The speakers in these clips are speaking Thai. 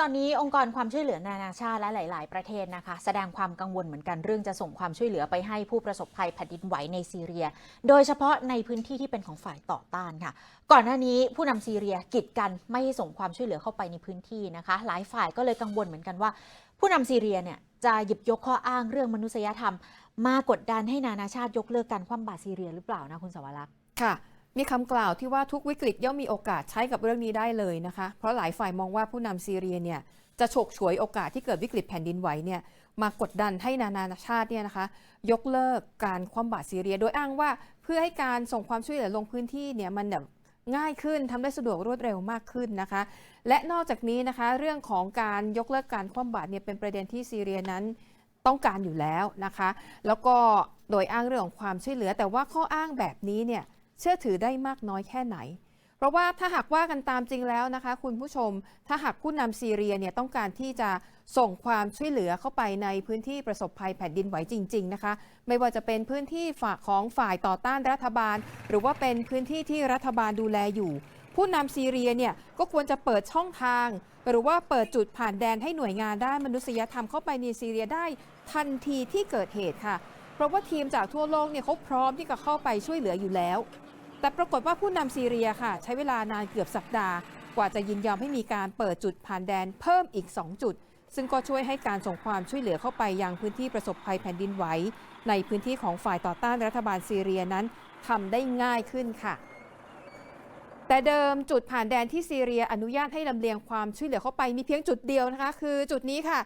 ตอนนี้องค์กรความช่วยเหลือนานาชาติและหลาย ๆ ประเทศนะคะ แสดงความกังวลเหมือนกันเรื่องจะส่งความช่วยเหลือไปให้ผู้ประสบภัยแผ่นดินไหวในซีเรีย โดยเฉพาะในพื้นที่ที่เป็นของฝ่ายต่อต้านค่ะ ก่อนหน้านี้ผู้นำซีเรียกีดกันไม่ให้ส่งความช่วยเหลือเข้าไปในพื้นที่นะคะ หลายฝ่ายก็เลยกังวลเหมือนกันว่า ผู้นำซีเรียเนี่ยจะหยิบยกข้ออ้างเรื่องมนุษยธรรม มากดดันให้นานาชาติยกเลิกการคว่ำบาตรซีเรียหรือเปล่านะคุณสวรักษ์ค่ะ มีคำกล่าวที่ว่าทุกวิกฤตย่อมมีโอกาสใช้กับเรื่องนี้ได้เลยนะคะ เพราะหลายฝ่ายมองว่าผู้นำซีเรียเนี่ยจะฉกฉวยโอกาสที่เกิดวิกฤตแผ่นดินไหวเนี่ยมากดดันให้นานาชาติเนี่ยนะคะ ยกเลิกการคว่ำบาตรซีเรีย โดยอ้างว่าเพื่อให้การส่งความช่วยเหลือลงพื้นที่เนี่ยมันแบบง่ายขึ้นทำได้สะดวกรวดเร็วมากขึ้นนะคะ และนอกจากนี้นะคะ เรื่องของการยกเลิกการคว่ำบาตรเนี่ยเป็นประเด็นที่ซีเรียนั้นต้องการอยู่แล้วนะคะ แล้วก็โดยอ้างเรื่องของความช่วยเหลือ แต่ว่าข้ออ้างแบบนี้เนี่ย เชื่อถือได้มากน้อยแค่ไหน เพราะว่าถ้าหากว่ากันตามจริงแล้วนะคะ คุณผู้ชม ถ้าหากผู้นำซีเรียเนี่ยต้องการที่จะส่งความช่วยเหลือเข้าไปในพื้นที่ประสบภัยแผ่นดินไหวจริง ๆ นะคะ ไม่ว่าจะเป็นพื้นที่ฝากของฝ่ายต่อต้านรัฐบาล หรือว่าเป็นพื้นที่ที่รัฐบาลดูแลอยู่ผู้นำซีเรียเนี่ยก็ควรจะเปิดช่องทาง หรือว่าเปิดจุดผ่านแดนให้หน่วยงานด้านมนุษยธรรมเข้าไปในซีเรียได้ทันทีที่เกิดเหตุค่ะ เพราะว่าทีมจากทั่วโลกเนี่ยเขาพร้อมที่จะเข้าไปช่วยเหลืออยู่แล้ว แต่ปรากฏว่าผู้นำซีเรียค่ะ ใช้เวลานานเกือบสัปดาห์ กว่าจะยินยอมให้มีการเปิดจุดผ่านแดนเพิ่มอีก 2 จุด ซึ่งก็ช่วยให้การส่งความช่วยเหลือเข้าไปยังพื้นที่ประสบภัยแผ่นดินไหวในพื้นที่ของฝ่ายต่อต้านรัฐบาลซีเรียนั้นทำได้ง่ายขึ้นค่ะแต่เดิมจุดผ่านแดนที่ซีเรียอนุญาตให้ลำเลียงความช่วยเหลือเข้าไปมีเพียงจุดเดียวนะคะ คือจุดนี้ค่ะ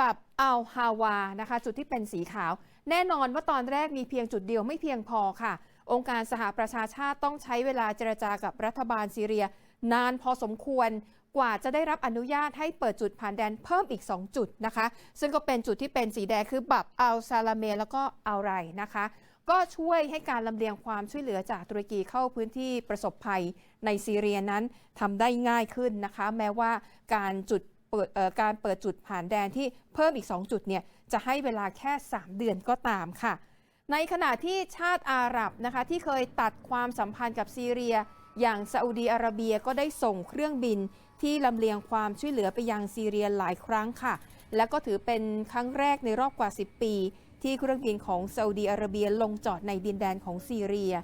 บับอัลฮาวานะคะ จุดที่เป็นสีขาว แน่นอนว่าตอนแรกมีเพียงจุดเดียวไม่เพียงพอค่ะ องค์การสหประชาชาติต้องใช้เวลาเจรจากับรัฐบาลซีเรีย นานพอสมควรกว่าจะได้รับอนุญาตให้เปิดจุดผ่านแดนเพิ่มอีก 2 จุดนะคะ ซึ่งก็เป็นจุดที่เป็นสีแดงคือบับอัลซาลาเมแล้วก็อัลไรนะคะ ก็ช่วยให้การลำเลียงความช่วยเหลือจากตุรกีเข้าพื้นที่ประสบภัยในซีเรียนั้นทำได้ง่ายขึ้นนะคะ แม้ว่าการจุดเปิดการเปิดจุดผ่านแดนที่เพิ่มอีก 2 จุดเนี่ยจะให้เวลาแค่ 3 เดือนก็ตามค่ะ ในขณะที่ชาติอาหรับนะคะที่เคยตัดความสัมพันธ์กับซีเรีย อย่างซาอุดีอาระเบียก็ได้ส่งเครื่องบินที่ลำเลียงความช่วยเหลือไปยังซีเรียหลายครั้งค่ะ และก็ถือเป็นครั้งแรกในรอบกว่า 10 ปี ที่เครื่องบินของซาอุดีอาระเบียลงจอดในดินแดนของซีเรีย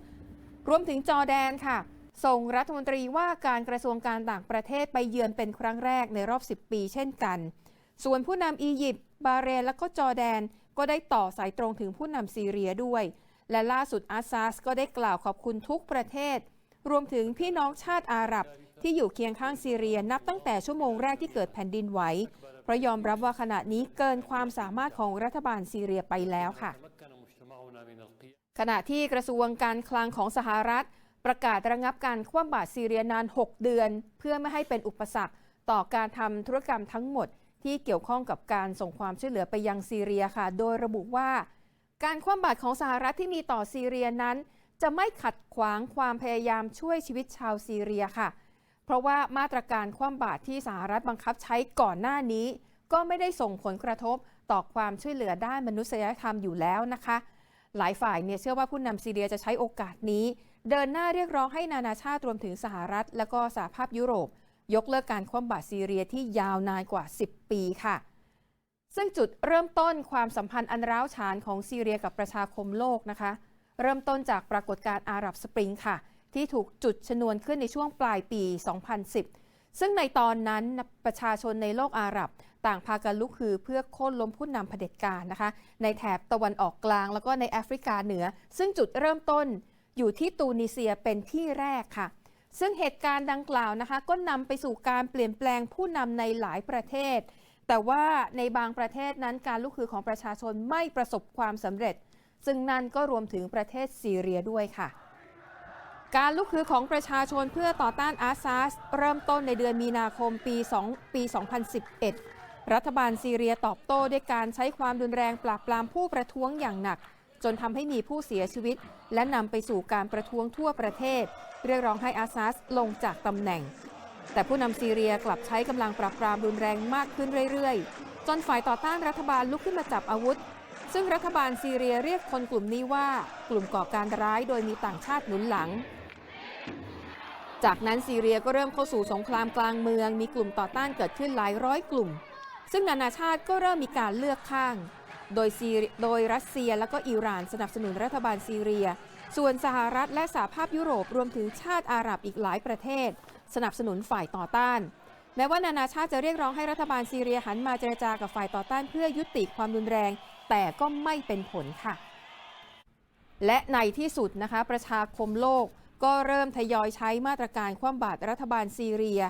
รวมถึงจอร์แดนค่ะ ส่งรัฐมนตรีว่าการกระทรวงการต่างประเทศไปเยือนเป็นครั้งแรกในรอบ 10 ปี เช่นกัน ส่วนผู้นำอียิปต์บาเรนและก็จอร์แดน ก็ได้ต่อสายตรงถึงผู้นำซีเรียด้วย และล่าสุดอาซาสก็ได้กล่าวขอบคุณทุกประเทศ รวมถึงพี่น้องชาติอาหรับที่อยู่เคียงข้างซีเรียนับตั้งแต่ชั่วโมงแรกที่เกิดแผ่นดินไหวเพราะยอมรับว่าขณะนี้เกินความสามารถของรัฐบาลซีเรียไปแล้วค่ะ ขณะที่กระทรวงการคลังของสหรัฐ ประกาศระงับการคว่ำบาตรซีเรียนาน 6 เดือน เพื่อไม่ให้เป็นอุปสรรคต่อการทำธุรกรรมทั้งหมด ที่เกี่ยวข้องกับการส่งความช่วยเหลือไปยังซีเรียค่ะ โดยระบุว่า การคว่ำบาตรของสหรัฐที่มีต่อซีเรียนั้น จะไม่ขัดขวางความพยายามช่วยชีวิตชาวซีเรียค่ะ เพราะว่ามาตรการคว่ำบาตรที่สหรัฐบังคับใช้ก่อนหน้านี้ ก็ไม่ได้ส่งผลกระทบต่อความช่วยเหลือด้านมนุษยธรรมอยู่แล้วนะคะ หลายฝ่ายเนี่ยเชื่อว่าผู้นำซีเรียจะใช้โอกาสนี้ เดินหน้าเรียกร้องให้นานาชาติรวมถึงสหรัฐ และก็สหภาพยุโรป ยกเลิกการคว่ำบาตรซีเรียที่ยาวนานกว่า 10 ปีค่ะ ซึ่งจุดเริ่มต้นความสัมพันธ์อันร้าวฉานของซีเรียกับประชาคมโลกนะคะ เริ่มต้นจากปรากฏการณ์อาหรับสปริงค่ะ ที่ถูกจุดชนวนขึ้นในช่วงปลายปี 2010 ซึ่งในตอนนั้นประชาชนในโลกอาหรับ ต่างพากันลุกฮือเพื่อโค่นล้มผู้นำเผด็จการนะคะ ในแถบตะวันออกกลางแล้วก็ในแอฟริกาเหนือ ซึ่งจุดเริ่มต้นอยู่ที่ตูนิเซียเป็นที่แรกค่ะ ซึ่งเหตุการณ์ดังกล่าวนะคะก็นำไปสู่การเปลี่ยนแปลงผู้นำในหลายประเทศ แต่ว่าในบางประเทศนั้นการลุกฮือของประชาชนไม่ประสบความสำเร็จ ซึ่งนั่นก็รวมถึงประเทศซีเรียด้วยค่ะ การลุกฮือของประชาชนเพื่อต่อต้านอาซาสเริ่มต้นในเดือนมีนาคมปี 2 ปี 2011 รัฐบาลซีเรียตอบโต้ด้วยการใช้ความรุนแรงปราบปรามผู้ประท้วงอย่างหนัก จนทำให้มีผู้เสียชีวิต และนำไปสู่การประท้วงทั่วประเทศ เรียกร้องให้อาซาสลงจากตำแหน่ง แต่ผู้นำซีเรียกลับใช้กำลังปราบปรามรุนแรงมากขึ้นเรื่อยๆ จนฝ่ายต่อต้านรัฐบาลลุกขึ้นมาจับอาวุธ ซึ่งรัฐบาลซีเรียเรียกคนกลุ่มนี้ว่ากลุ่มก่อการร้ายโดยมีต่างชาติหนุนหลังจากนั้นซีเรียก็เริ่มเข้าสู่สงครามกลางเมือง มีกลุ่มต่อต้านเกิดขึ้นหลายร้อยกลุ่ม ซึ่งนานาชาติก็เริ่มมีการเลือกข้าง โดยซีโดยรัสเซียและก็อิหร่านสนับสนุนรัฐบาลซีเรีย ส่วนสหรัฐและสหภาพยุโรปรวมถึงชาติอาหรับอีกหลายประเทศ สนับสนุนฝ่ายต่อต้าน แม้ว่านานาชาติจะเรียกร้องให้รัฐบาลซีเรียหันมาเจรจากับฝ่ายต่อต้านเพื่อยุติความรุนแรง แต่ก็ไม่เป็นผลค่ะ และในที่สุดนะคะประชาคมโลกก็เริ่มทยอยใช้มาตรการคว่ำบาตรรัฐบาลซีเรีย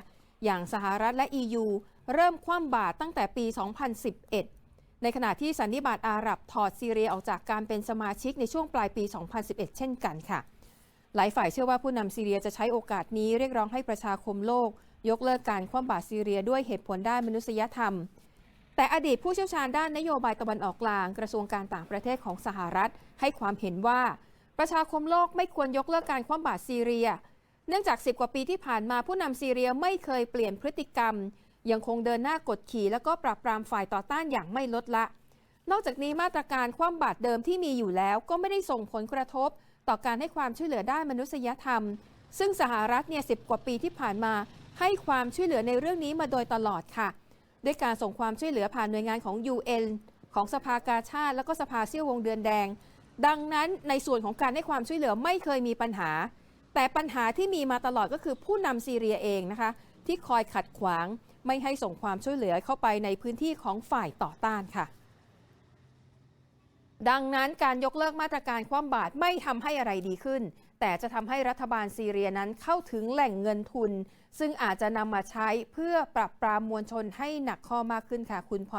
อย่างสหรัฐและ EU เริ่มคว่ำบาตรตั้งแต่ปี 2011 ในขณะที่สันนิบาตอาหรับถอดซีเรียออกจากการเป็นสมาชิกในช่วงปลายปี 2011 เช่นกันค่ะ หลายฝ่ายเชื่อว่าผู้นำซีเรียจะใช้โอกาสนี้เรียกร้องให้ประชาคมโลก ยกเลิกการคว่ำบาตรซีเรียด้วยเหตุผลด้านมนุษยธรรม แต่อดีตผู้เชี่ยวชาญด้านนโยบายตะวันออกกลาง กระทรวงการต่างประเทศของสหรัฐ ให้ความเห็นว่า ประชาคมโลกไม่ควรยกเลิกการคว่ำบาตรซีเรีย เนื่องจาก 10 กว่าปีที่ผ่านมาผู้นำซีเรียไม่เคยเปลี่ยนพฤติกรรม ยังคงเดินหน้ากดขี่แล้วก็ปราบปรามฝ่ายต่อต้านอย่างไม่ลดละ นอกจากนี้มาตรการคว่ำบาตรเดิมที่มีอยู่แล้วก็ไม่ได้ส่งผลกระทบ ต่อการให้ความช่วยเหลือด้านมนุษยธรรม ซึ่งสหรัฐเนี่ยสิกว่าปีที่ผ่านมา ให้ความช่วยเหลือในเรื่องนี้มาโดยตลอดค่ะ ด้วยการส่งความช่วยเหลือผ่านหน่วยงานของ UN ของสภากาชาติและก็สภาเซี่ยววงเดือนแดง ดังนั้นในส่วนของการให้ความช่วยเหลือไม่เคยมีปัญหา แต่ปัญหาที่มีมาตลอดก็คือผู้นำซีเรียเองนะคะ ที่คอยขัดขวาง ไม่ให้ส่งความช่วยเหลือเข้าไปในพื้นที่ของฝ่ายต่อต้านค่ะ ดังนั้นการยกเลิกมาตรการคว่ำบาตรไม่ทำให้อะไรดีขึ้น แต่จะทำให้รัฐบาลซีเรียนั้นเข้าถึงแหล่งเงินทุน ซึ่งอาจจะนำมาใช้เพื่อปรับปรามมวลชนให้หนักข้อมากขึ้นค่ะคุณพ